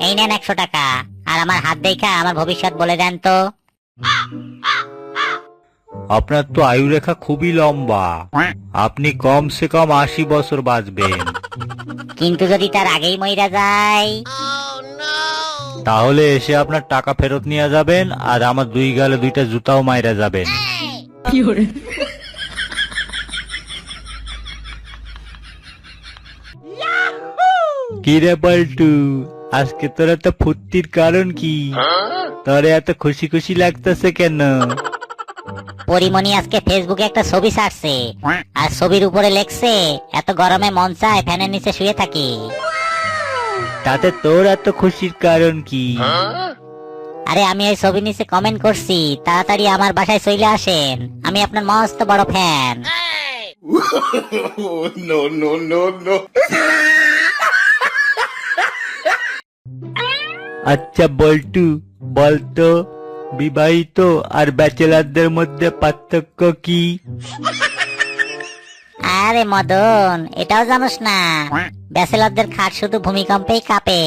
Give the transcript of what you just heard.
এই নেন একশো টাকা। আর আমার হাত দেখা আমার ভবিষ্যৎ বলে দেন তো। আপনার তো আয়ু রেখা খুবই লম্বা। আপনি কম সে কম আশি বছর বাঁচবেন। কিন্তু যদি তার আগেই মইরা যায়? তাহলে এসে আপনার টাকা ফেরত নিয়ে যাবেন আর আমার দুই গালে দুইটা জুতাও মাইরা যাবেন। কি রে পল্টু আজকে তোর এত ফুর্তির কারণ কি? তোর এত খুশি খুশি লাগতেছে কেন? পরিমণি আজকে ফেসবুকে একটা ছবি ছাড়ছে। আর ছবির উপরে লেখছে এত গরমে মন চায় ফ্যানের নিচে শুয়ে থাকি। তাতে তোর এত খুশির কারণ কি? আরে আমি এই ছবি নিচে কমেন্ট করছি। তাড়াতাড়ি আমার বাসায় চলে আসেন। আমি আপনার মস্ত বড় fan no, no, no, no. আচ্ছা বল্টু বলতো বিবাহিত আর ব্যাচেলারদের মধ্যে পার্থক্য কি? আরে মদন এটাও জানোস না। ব্যাচেলরদের খাট শুধু ভূমিকম্পেই কাঁপে।